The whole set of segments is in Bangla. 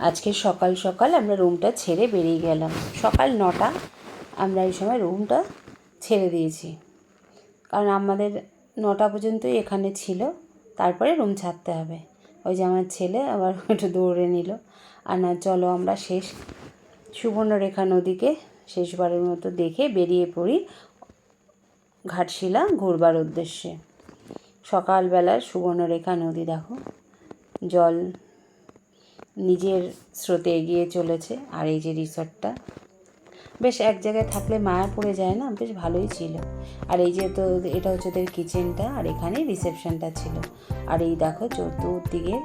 আজকে সকাল সকাল আমরা রুমটা ছেড়ে বেরিয়ে গেলাম। সকাল নটা আমরা এই সময় রুমটা ছেড়ে দিয়েছি। কারণ আমাদের নটা পর্যন্তই এখানে ছিল, তারপরে রুম ছাড়তে হবে। ওই যে আমার ছেলে আবার একটু দৌড়ে নিল। আর না, চলো আমরা শেষ সুবর্ণরেখা নদীকে শেষবারের মতো দেখে বেরিয়ে পড়ি ঘাটশিলা ঘুরবার উদ্দেশ্যে। সকালবেলার সুবর্ণরেখা নদী দেখো। জল নিজের স্রোতে এগিয়ে চলেছে আর এই যে রিসর্টটা, বেশ এক জায়গায় থাকলে মায়া পড়ে যায় না? বেশ ভালোই ছিল। আর এই যে তো এটা হচ্ছে ওদের কিচেনটা আর এখানে রিসেপশনটা ছিল। আর এই দেখো চতুর্দিকে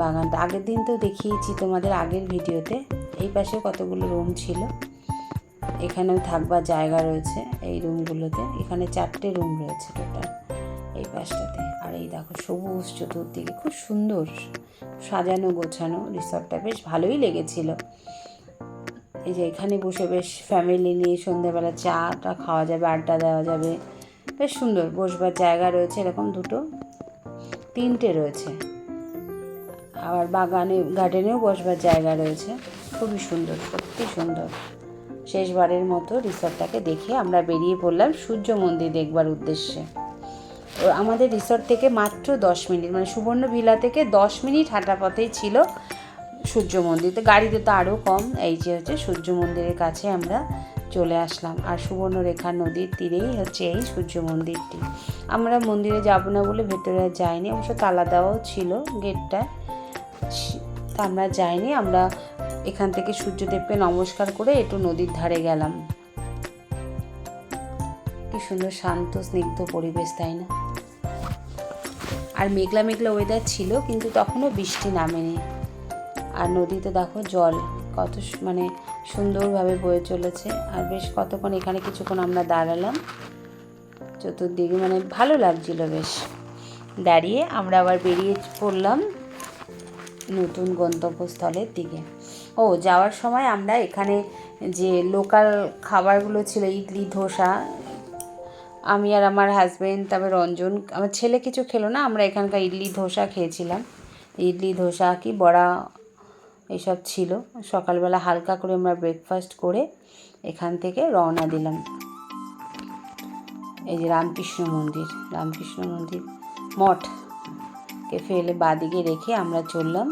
বাগানটা আগের দিন তো দেখিয়েছি তোমাদের আগের ভিডিওতে। এই পাশে কতগুলো রুম ছিল। এখানেও থাকবার জায়গা রয়েছে এই রুমগুলোতে এখানে চারটে রুম রয়েছে টোটাল এই পাশটাতে। আর এই দেখো সবুজ চতুর্দিকে খুব সুন্দর সাজানো গোছানো রিসর্টটা বেশ ভালোই লেগেছিল। এই যে এখানে বসে বেশ ফ্যামিলি নিয়ে সন্ধ্যেবেলা চাটা খাওয়া যাবে, আড্ডা দেওয়া যাবে। বেশ সুন্দর, বসবার জায়গা রয়েছে এরকম দুটো, তিনটে রয়েছে। আবার বাগানে গার্ডেনেও বসবার জায়গা রয়েছে, খুবই সুন্দর, সত্যি সুন্দর। শেষবারের মতো রিসর্টটাকে দেখে আমরা বেরিয়ে পড়লাম সূর্য মন্দির দেখবার উদ্দেশ্যে। আমাদের রিসর্ট থেকে মাত্র দশ মিনিট মানে সুবর্ণ ভিলা থেকে দশ মিনিট হাঁটা পথেই ছিল সূর্য মন্দির। তো গাড়িতে তো আরও কম, এই যে হচ্ছে সূর্য মন্দিরের কাছে আমরা চলে আসলাম। আর সুবর্ণরেখা নদীর তীরেই হচ্ছে এই সূর্য মন্দিরটি। আমরা মন্দিরে যাব না বলে ভেতরে যাইনি, অবশ্য তালা দেওয়াও ছিল গেটটা তা আমরা যাইনি, আমরা এখান থেকে সূর্যদেবকে নমস্কার করে একটু নদীর ধারে গেলাম। কি সুন্দর শান্ত, স্নিগ্ধ পরিবেশ, তাই না? আর মেঘলা মেঘলা ওয়েদার ছিল, কিন্তু তখনও বৃষ্টি নামেনি। আর নদীতে দেখো জল কত মানে সুন্দরভাবে বয়ে চলেছে। আর বেশ কতক্ষণ এখানে কিছুক্ষণ আমরা দাঁড়ালাম। চতুর্দিকে মানে ভালো লাগছিল বেশ। দাঁড়িয়ে আমরা আবার বেরিয়ে পড়লাম নতুন গন্তব্যস্থলের দিকে। ও, যাওয়ার সময় আমরা এখানে যে লোকাল খাবারগুলো ছিল, ইডলি, ধোসা আমি আর আমার হাজব্যান্ড তারপর রঞ্জন, আমার ছেলে কিছু খেলো না, আমরা এখানকার ইডলি ধোসা খেয়েছিলাম। ইডলি, ধোসা কি বড়া এসব ছিল। সকালবেলা হালকা করে আমরা ব্রেকফাস্ট করে এখান থেকে রওনা দিলাম। এই যে রামকৃষ্ণ মন্দির রামকৃষ্ণ মন্দির মঠ। কে ফেলে বাদিকে রেখে আমরা চললাম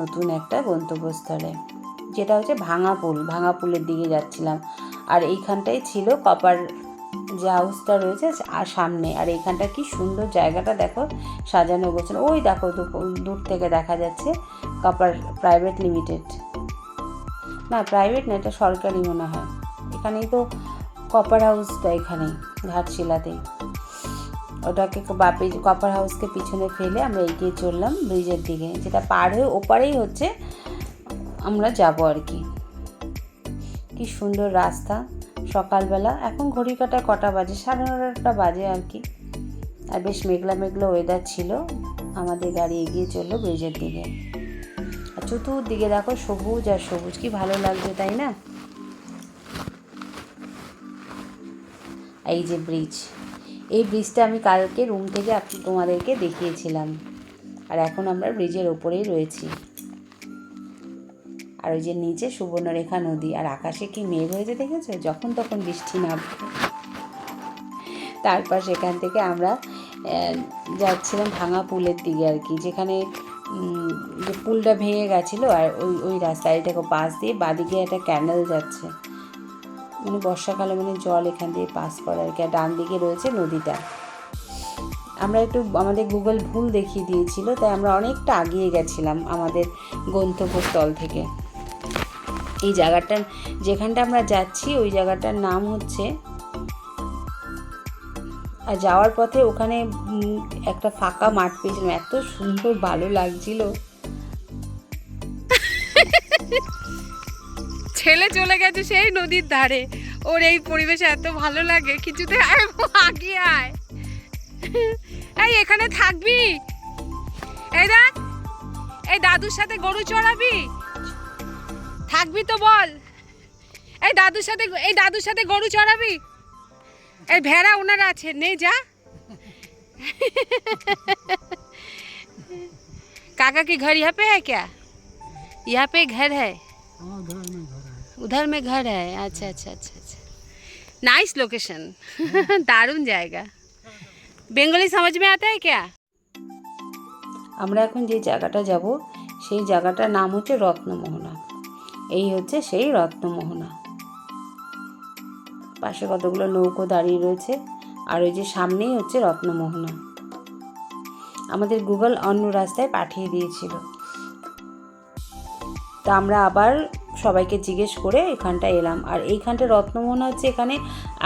নতুন একটা গন্তব্যস্থলে, যেটা হচ্ছে ভাঙা পুল ভাঙা পুলের দিকে যাচ্ছিলাম। আর এইখানটাই ছিল কপার যে হাউসটা রয়েছে, আর সামনে, আর এইখানটা কি সুন্দর জায়গাটা দেখো, সাজানো গোছানো। ওই দেখো দূর থেকে দেখা যাচ্ছে কপার প্রাইভেট লিমিটেড না প্রাইভেট না, এটা সরকারি মনে হয়। এখানেই তো কপার হাউসটা এখানেই ঘাটশিলাতেই। ওটাকে বাপি কপার হাউসকে পিছনে ফেলে আমরা এগিয়ে চললাম ব্রিজের দিকে। যেটা পার হয়ে ওপারেই হচ্ছে, আমরা যাব আর কি। কি সুন্দর রাস্তা। সকালবেলা। এখন ঘড়ি কাটা কটা বাজে? সাড়ে নটা বাজে আর কি। আর বেশ মেঘলা মেঘলা ওয়েদার ছিল। আমাদের গাড়ি এগিয়ে চলল ব্রিজের দিকে। আর চতুর্দিকে দেখো সবুজ আর সবুজ। কি ভালো লাগছে, তাই না? এই যে ব্রিজ এই ব্রিজটা আমি কালকে রুম থেকে তোমাদেরকে দেখিয়েছিলাম। আর এখন আমরা ব্রিজের ওপরেই রয়েছি। আর ওই যে নিচে সুবর্ণরেখা নদী আর আকাশে কি মেঘ হয়েছে দেখেছ? যখন তখন বৃষ্টি নামবে তারপর সেখান থেকে আমরা যাচ্ছিলাম ভাঙা পুলের দিকে আর কি, যেখানে যে পুলটা ভেঙে গেছিল আর ওই ওই রাস্তায় দেখো পাশ দিয়ে বাদিকে একটা ক্যানেল যাচ্ছে। মানে বর্ষাকালে মানে জল এখান দিয়ে পাস করে আর কি, আর ডান দিকে রয়েছে নদীটা। আমরা একটু আমাদের গুগল ভুল দেখিয়ে দিয়েছিল, তাই আমরা অনেকটা আগিয়ে গেছিলাম আমাদের গন্তব্যস্থল থেকে। এই জায়গাটা যেখানটা আমরা যাচ্ছি, ওই জায়গাটার নাম হচ্ছে আর যাওয়ার পথে ওখানে একটা ফাঁকা মাঠ পেয়েছিলাম। এত সুন্দর ভালো লাগছিল। ছেলে চলে গেছে সেই নদীর ধারে। ওর এই পরিবেশে এত ভালো লাগে, কিছুতে আগিয়ে আয়। এই, এখানে থাকবি? এই দেখ, এই দাদুর সাথে গরু চড়াবি? থাকবি তো বল এই দাদুর সাথে এই দাদুর সাথে গরু চড়াবি এই ভেড়া ওনার আছে নেই যা काका के घर यहाँ पे है क्या यहाँ पे घर है हाँ घर में घर है उधर में घर है अच्छा अच्छा अच्छा अच्छा नाइस लोकेशन दारुण जाएगा बंगाली समझ में आता है क्या আমরা এখন যে জায়গাটা যাব সেই জায়গাটার নাম হচ্ছে রত্নমোহনা এই হচ্ছে সেই রত্নমোহনা। পাশে কতগুলো নৌকো দাঁড়িয়ে রয়েছে, আর ওই যে সামনেই হচ্ছে রত্নমোহনা। আমাদের গুগল অন্য রাস্তায় পাঠিয়ে দিয়েছিল। তা আমরা আবার সবাইকে জিজ্ঞেস করে এখানটা এলাম। আর এইখানটা রত্নমোহনা হচ্ছে এখানে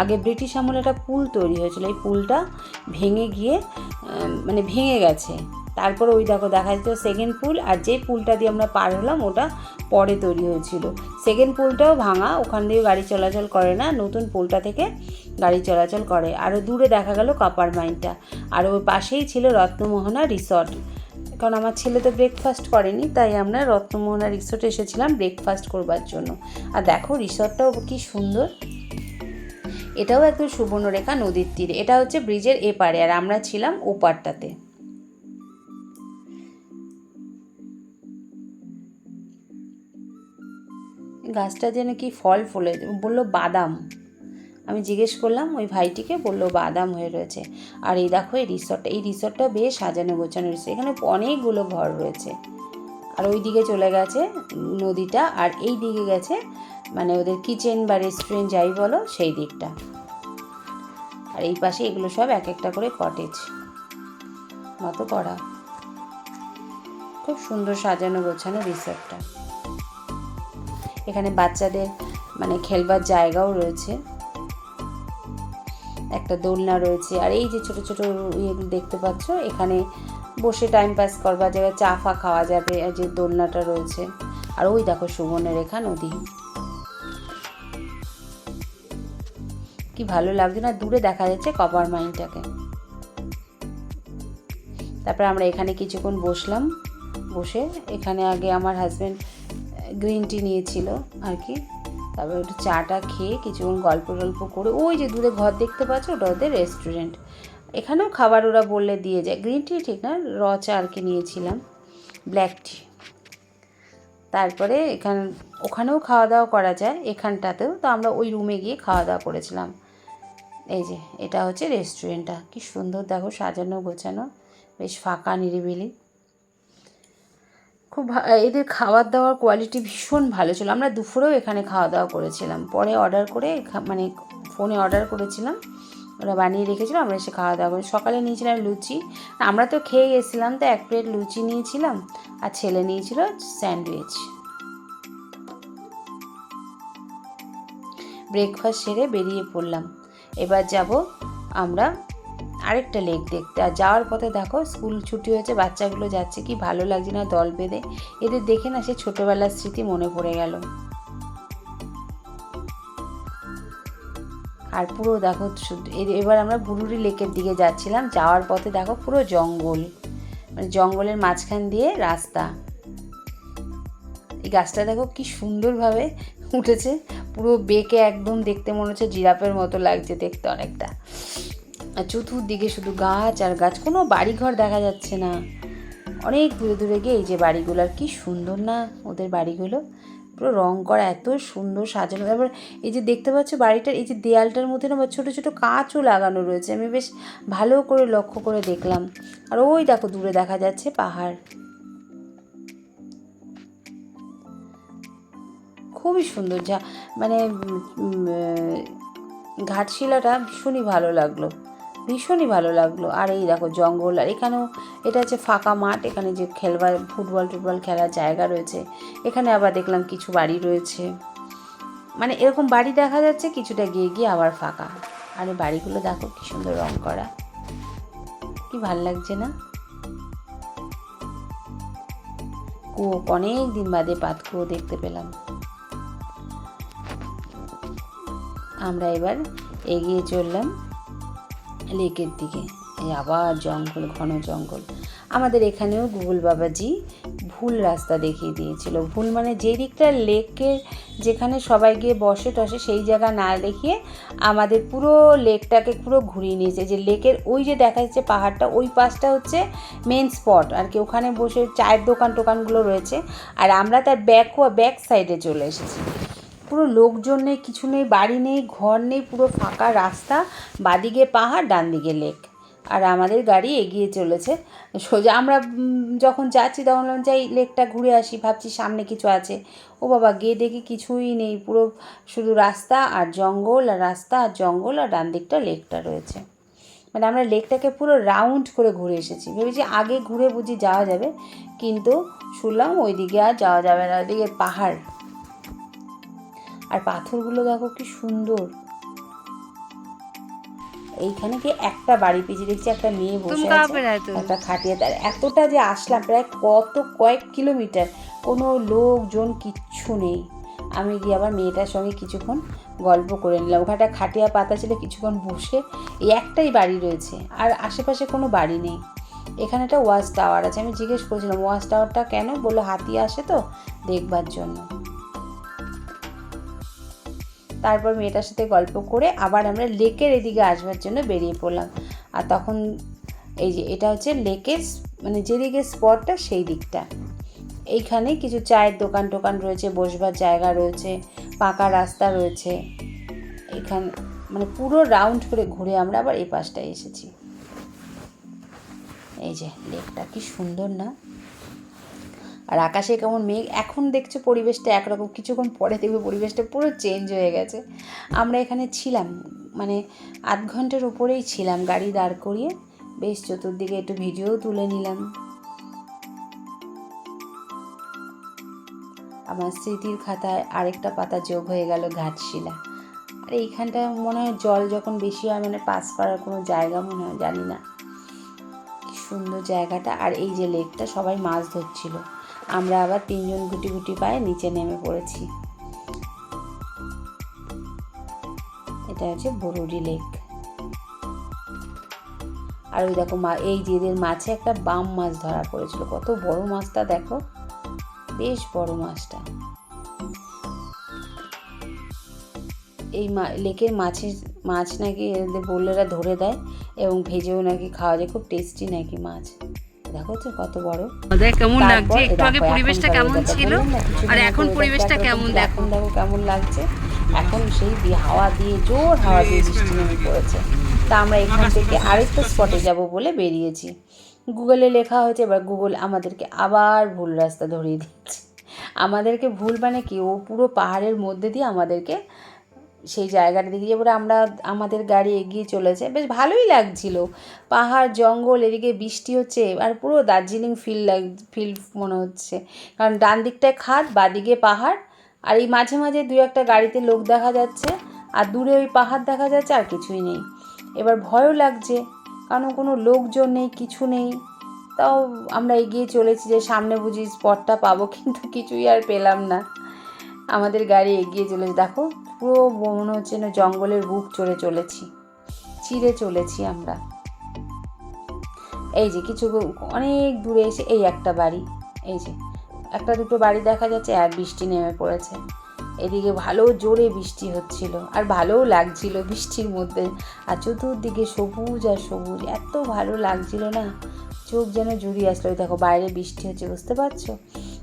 আগে ব্রিটিশ আমলে একটা পুল তৈরি হয়েছিল। এই পুলটা ভেঙে গিয়ে মানে ভেঙে গেছে। তারপর ওই দেখো দেখা যেত সেকেন্ড পুল আর যে পুলটা দিয়ে আমরা পার হলাম, ওটা পরে তৈরি হয়েছিল। সেকেন্ড পুলটাও ভাঙা, ওখান দিয়ে গাড়ি চলাচল করে না, নতুন পুলটা থেকে গাড়ি চলাচল করে। আরও দূরে দেখা গেল কপার মাইনটা আর ওই পাশেই ছিল রত্নমোহনা রিসর্ট কারণ আমার ছেলে তো ব্রেকফাস্ট করেনি, তাই আমরা রত্নমোহনা রিসর্টে এসেছিলাম ব্রেকফাস্ট করবার জন্য। আর দেখো রিসর্টটাও কি সুন্দর। এটাও একদম সুবর্ণরেখা নদীর তীরে। এটা হচ্ছে ব্রিজের এপারে, আর আমরা ছিলাম ওপারটাতে। গাছটা যেন কি ফল ফলে বলল বাদাম। আমি জিজ্ঞেস করলাম, ওই ভাইটিকে বলল বাদাম হয়ে রয়েছে। আর এই দেখো, এই রিসর্টটা এই রিসর্টটা বেশ সাজানো গোছানো রিসর্ট এখানে অনেকগুলো ঘর রয়েছে। আর ওই দিকে চলে গেছে নদীটা, আর এই দিকে গেছে মানে ওদের কিচেন বা রেস্টুরেন্ট যাই বলো, সেই দিকটা। আর এই পাশে এগুলো সব এক একটা করে কটেজ মতো করা। খুব সুন্দর সাজানো গোছানো রিসর্টটা এখানে বাচ্চাদের মানে খেলবার জায়গাও রয়েছে। একটা দোলনা রয়েছে। আর এই যে ছোট ছোট ইয়েগুলো দেখতে পাচ্ছ, এখানে বসে টাইম পাস করবার জায়গায় চা ফা খাওয়া যাবে যে দোলনাটা রয়েছে। আর ওই দেখো সুবর্ণরেখা নদী। কি ভালো লাগছে না, দূরে দেখা যাচ্ছে কপার মাইনটাকে তারপরে আমরা এখানে কিছুক্ষণ বসলাম, বসে এখানে আগে আমার হাজব্যান্ড গ্রিন টি নিয়েছিল আর কি। তারপরে একটু চাটা খেয়ে কিছুক্ষণ গল্প টল্প করে, ওই যে দূরে ঘর দেখতে পাচ্ছ, ওটা ওদের রেস্টুরেন্ট এখানেও খাবার ওরা বললে দিয়ে যায়। গ্রিন টি ঠিক না, র চা আর কি নিয়েছিলাম ব্ল্যাক টি তারপরে এখান, ওখানেও খাওয়া দাওয়া করা যায়, এখানটাতেও। তো আমরা ওই রুমে গিয়ে খাওয়া দাওয়া করেছিলাম। এই যে, এটা হচ্ছে রেস্টুরেন্টটা কি সুন্দর দেখো, সাজানো গোছানো, বেশ ফাঁকা নিরিবিলি। খুব এদের খাবার দাওয়ার কোয়ালিটি ভীষণ ভালো ছিল। আমরা দুপুরেও এখানে খাওয়া দাওয়া করেছিলাম। পরে অর্ডার করে মানে ফোনে অর্ডার করেছিলাম। ওরা বানিয়ে রেখেছিল, আমরা এসে খাওয়া দাওয়া করি সকালে নিয়েছিলাম লুচি। আমরা তো খেয়ে গেছিলাম, তো এক প্লেট লুচি নিয়েছিলাম আর ছেলে নিয়েছিল স্যান্ডউইচ। ব্রেকফাস্ট সেরে বেরিয়ে পড়লাম। এবার যাব আমরা আরেকটা লেক দেখতে। আর যাওয়ার পথে দেখো স্কুল ছুটি হয়েছে, বাচ্চাগুলো যাচ্ছে কি ভালো লাগছে না দল বেঁধে। এদের দেখে না সে ছোটোবেলার স্মৃতি মনে পড়ে গেল। আর পুরো দেখো এবার আমরা বুরুরি লেকের দিকে যাচ্ছিলাম। যাওয়ার পথে দেখো পুরো জঙ্গল। মানে জঙ্গলের মাঝখান দিয়ে রাস্তা। এই গাছটা দেখো কি সুন্দরভাবে উঠেছে। পুরো বেঁকে একদম দেখতে মনে হচ্ছে জিরাফের মতো লাগছে দেখতে অনেকটা। আর চতুর্দিকে শুধু গাছ আর গাছ, কোনো বাড়িঘর দেখা যাচ্ছে না। অনেক দূরে দূরে গিয়ে এই যে বাড়িগুলো, আর কি সুন্দর না ওদের বাড়িগুলো। পুরো রং করা এত সুন্দর সাজানো। তারপর এই যে দেখতে পাচ্ছ বাড়িটার, এই যে দেয়ালটার মধ্যে না ছোটো ছোটো কাঁচও লাগানো রয়েছে। আমি বেশ ভালো করে লক্ষ্য করে দেখলাম। আর ওই দেখো দূরে দেখা যাচ্ছে পাহাড়। খুবই সুন্দর যা মানে ঘাটশিলাটা ভীষণই ভালো লাগল। ভীষণই ভালো লাগল। আর এই দেখো জঙ্গল, আর এখানেও এটা হচ্ছে ফাঁকা মাঠ, এখানে যে খেলবার, ফুটবল টুটবল খেলার জায়গা রয়েছে। এখানে আবার দেখলাম কিছু বাড়ি রয়েছে। মানে এরকম বাড়ি দেখা যাচ্ছে, কিছুটা গিয়ে গিয়ে আবার ফাঁকা। আর এই বাড়িগুলো দেখো কি সুন্দর রং করা। কি ভালো লাগছে না? কুয়ো, অনেক দিন বাদে পাত কুয়ো দেখতে পেলাম। আমরা এবার এগিয়ে চললাম। লেকের দিকে। এই আবার জঙ্গল, ঘন জঙ্গল। আমাদের এখানেও গুগল বাবাজি ভুল রাস্তা দেখিয়ে দিয়েছিল। ভুল মানে যে দিকটা লেকের যেখানে সবাই গিয়ে বসে টসে, সেই জায়গা না দেখিয়ে আমাদের পুরো লেকটাকে পুরো ঘুরিয়ে নিয়েছে। যে লেকের ওই যে দেখা যাচ্ছে পাহাড়টা, ওই পাশটা হচ্ছে মেন স্পট আর কি ওখানে বসে চায়ের দোকান টোকানগুলো রয়েছে। আর আমরা তার ব্যাক ব্যাক সাইডে চলে এসেছি। পুরো লোকজন নেই, কিছু নেই, বাড়ি নেই, ঘর নেই, পুরো ফাঁকা রাস্তা, বাদিকে পাহাড় ডান দিকে লেক। আর আমাদের গাড়ি এগিয়ে চলেছে। সোজা আমরা যখন যাচ্ছি তখন যাই, লেকটা ঘুরে আসি। ভাবছি সামনে কিছু আছে। ও বাবা, গিয়ে দেখি কিছুই নেই। পুরো শুধু রাস্তা আর জঙ্গল, আর রাস্তা আর জঙ্গল, আর ডান দিকটা লেকটা রয়েছে। মানে আমরা লেকটাকে পুরো রাউন্ড করে ঘুরে এসেছি। ভেবেছি আগে ঘুরে বুঝি যাওয়া যাবে। কিন্তু শুনলাম ওইদিকে আর যাওয়া যাবে না। ওইদিকে পাহাড়। আর পাথরগুলো দেখো কি সুন্দর। এইখানে কি একটা বাড়ি পিছিয়ে দেখছি একটা মেয়ে বসে আছে একটা খাটিয়ে তার এতটা যে আসলাম প্রায় কত কয়েক কিলোমিটার কোনো লোকজন কিচ্ছু নেই। আমি গিয়ে আবার মেয়েটার সঙ্গে কিছুক্ষণ গল্প করে নিলাম। ওখানটা খাটিয়া পাতা ছিল কিছুক্ষণ বসে এই একটাই বাড়ি রয়েছে আর আশেপাশে কোনো বাড়ি নেই। এখানে একটা ওয়াচ টাওয়ার আছে আমি জিজ্ঞেস করেছিলাম ওয়াচ টাওয়ারটা কেন? বলল হাতি আসে তো দেখবার জন্য। তারপর মেয়েটার সাথে গল্প করে আবার আমরা লেকের এদিকে আসবার জন্য বেরিয়ে পড়লাম। আর তখন এই যে এটা হচ্ছে লেকের মানে যেদিকে স্পটটা সেই দিকটা। এইখানে কিছু চায়ের দোকান টোকান রয়েছে, বসবার জায়গা রয়েছে, পাকা রাস্তা রয়েছে। এখানে মানে পুরো রাউন্ড করে ঘুরে আমরা আবার এই পাশটায় এসেছি। এই যে লেকটা কি সুন্দর না? আর আকাশে কেমন মেঘ, এখন দেখছ পরিবেশটা একরকম। কিছুক্ষণ পরে দেখবে পরিবেশটা পুরো চেঞ্জ হয়ে গেছে। আমরা এখানে ছিলাম মানে আধ ঘণ্টার উপরেই ছিলাম গাড়ি দাঁড় করিয়ে। বেশ চতুর্দিকে একটু ভিডিও তুলে নিলাম। আমার স্মৃতির খাতায় আরেকটা পাতা যোগ হয়ে গেল ঘাটশিলা। আর এইখানটা মনে হয় জল যখন বেশি হয় মানে পাস করার কোনো জায়গা মনে হয়, জানি না। সুন্দর জায়গাটা। আর এই যে লেকটা সবাই মাছ ধরছিল। আমরা আবার তিনজন গুটি গুটি পায়ে নিচে নেমে পড়েছি। এটা হচ্ছে বরুডি লেক। আর ওই দেখো মা, এই যেদের মাছে একটা বাম মাছ ধরা পড়েছিল। কত বড় মাছটা দেখো। বেশ বড় মাছটা। এই লেকের মাছের মাছ নাকি এদের বললেরা ধরে দেয় এবং ভেজেও নাকি খাওয়া যায়। খুব টেস্টি নাকি মাছ। দেখো তো কত বড়। দেখ কেমন লাগছে। একটু আগে পরিবেশটা কেমন ছিল? আর এখন পরিবেশটা কেমন দেখো? দেখো কেমন লাগছে। এখন সেই হাওয়া দিয়ে জোর হাওয়া দিয়ে বৃষ্টি নেমে পড়েছে। তা আমরা এখান থেকে আরেকটা স্পটে যাব বলে বেরিয়েছি। গুগলে লেখা হয়েছে এবার গুগল আমাদেরকে আবার ভুল রাস্তা ধরিয়ে দিচ্ছে আমাদেরকে ভুল মানে কি? ও পুরো পাহাড়ের মধ্যে দিয়ে আমাদেরকে সেই জায়গাটা দিকে এবারে আমরা, আমাদের গাড়ি এগিয়ে চলেছে। বেশ ভালোই লাগছিল। পাহাড়, জঙ্গল, এদিকে বৃষ্টি হচ্ছে, আর পুরো দার্জিলিং ফিল লাগ ফিল মনে হচ্ছে। কারণ ডান দিকটায় খাদ বাদিকে পাহাড়, আর এই মাঝে মাঝে দু একটা গাড়িতে লোক দেখা যাচ্ছে, আর দূরে ওই পাহাড় দেখা যাচ্ছে, আর কিছুই নেই। এবার ভয়ও লাগছে, কারণ কোনো লোকজন নেই, কিছু নেই। তাও আমরা এগিয়ে চলেছি যে সামনে বুঝি স্পটটা পাবো, কিন্তু কিছুই আর পেলাম না। আমাদের গাড়ি এগিয়ে চলেছে দেখো, পুরো মনে হচ্ছে না জঙ্গলের বুক চড়ে চলেছি চিড়ে চলেছি আমরা। এই যে কিছু অনেক দূরে এসে এই একটা বাড়ি, এই যে একটা দুটো বাড়ি দেখা যাচ্ছে, আর বৃষ্টি নেমে পড়েছে। এদিকে ভালো জোরে বৃষ্টি হচ্ছিল, আর ভালোও লাগছিল বৃষ্টির মধ্যে। আর চতুর্দিকে সবুজ আর সবুজ, এত ভালো লাগছিল না। চোখ যেন জুড়িয়ে আসলো। দেখো, বাইরে বৃষ্টি হচ্ছে, বুঝতে পারছ?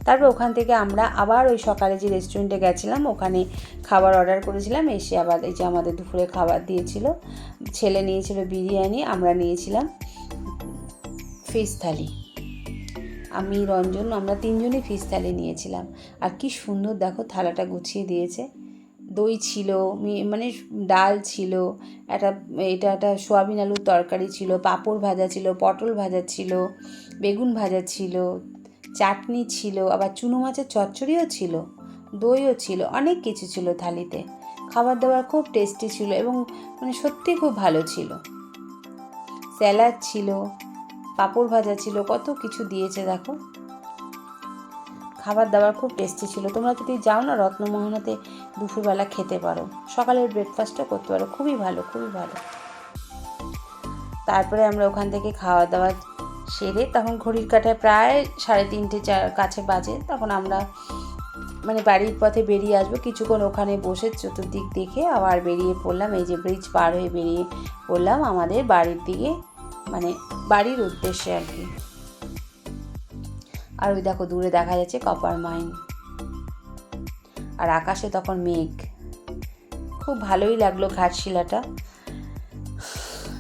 তারপর ওখান থেকে আমরা আবার ওই সকালে যে রেস্টুরেন্টে গেছিলাম, ওখানে খাবার অর্ডার করেছিলাম। এসে আবার এই যে আমাদের দুপুরে খাবার দিয়েছিল, ছেলে নিয়েছিল বিরিয়ানি, আমরা নিয়েছিলাম ফিশ থালি আমি, রঞ্জন, আমরা তিনজনই ফিশ থালি নিয়েছিলাম। আর কি সুন্দর, দেখো, থালাটা গুছিয়ে দিয়েছে। দই ছিল মানে ডাল ছিল, একটা, এটা একটা সোয়াবিন আলুর তরকারি ছিল, পাঁপড় ভাজা ছিল, পটল ভাজা ছিল, বেগুন ভাজা ছিল চাটনি ছিল, আবার চুনো মাছের চচ্চড়িও ছিল, দইও ছিল, অনেক কিছু ছিল থালিতে। খাবার দাবার খুব টেস্টি ছিল এবং মানে সত্যি খুব ভালো ছিল। স্যালাড ছিল, পাঁপড় ভাজা ছিল, কত কিছু দিয়েছে দেখো। খাবার দাবার খুব টেস্টি ছিল। তোমরা যদি যাও না রত্নমোহনাতে দুপুরবেলা খেতে পারো। সকালের ব্রেকফাস্টও করতে পারো। খুবই ভালো খুবই ভালো। তারপরে আমরা ওখান থেকে খাওয়া দাওয়া সেরে তখন ঘড়ির কাঁটায় প্রায় সাড়ে তিনটে চার কাছে বাজে। তখন আমরা মানে বাড়ির পথে বেরিয়ে আসব। কিছুক্ষণ ওখানে বসে চতুর্দিক দেখে আবার বেরিয়ে পড়লাম। এই যে ব্রিজ পার হয়ে বেরিয়ে পড়লাম আমাদের বাড়ির দিকে মানে বাড়ির উদ্দেশ্যে আর কি। আর ওই দেখো, দূরে দেখা যাচ্ছে কপার মাইন আর আকাশে তখন মেঘ। খুব ভালোই লাগল ঘাটশিলাটা।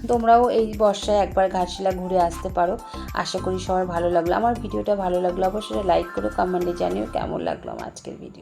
তোমরাও এই বর্ষায় একবার ঘাটশিলা ঘুরে আসতে পারো। আশা করি সবার ভালো লাগল। আমার ভিডিওটা ভালো লাগল অবশ্যই লাইক করে কমেন্টে জানিও কেমন লাগল আমার আজকের ভিডিও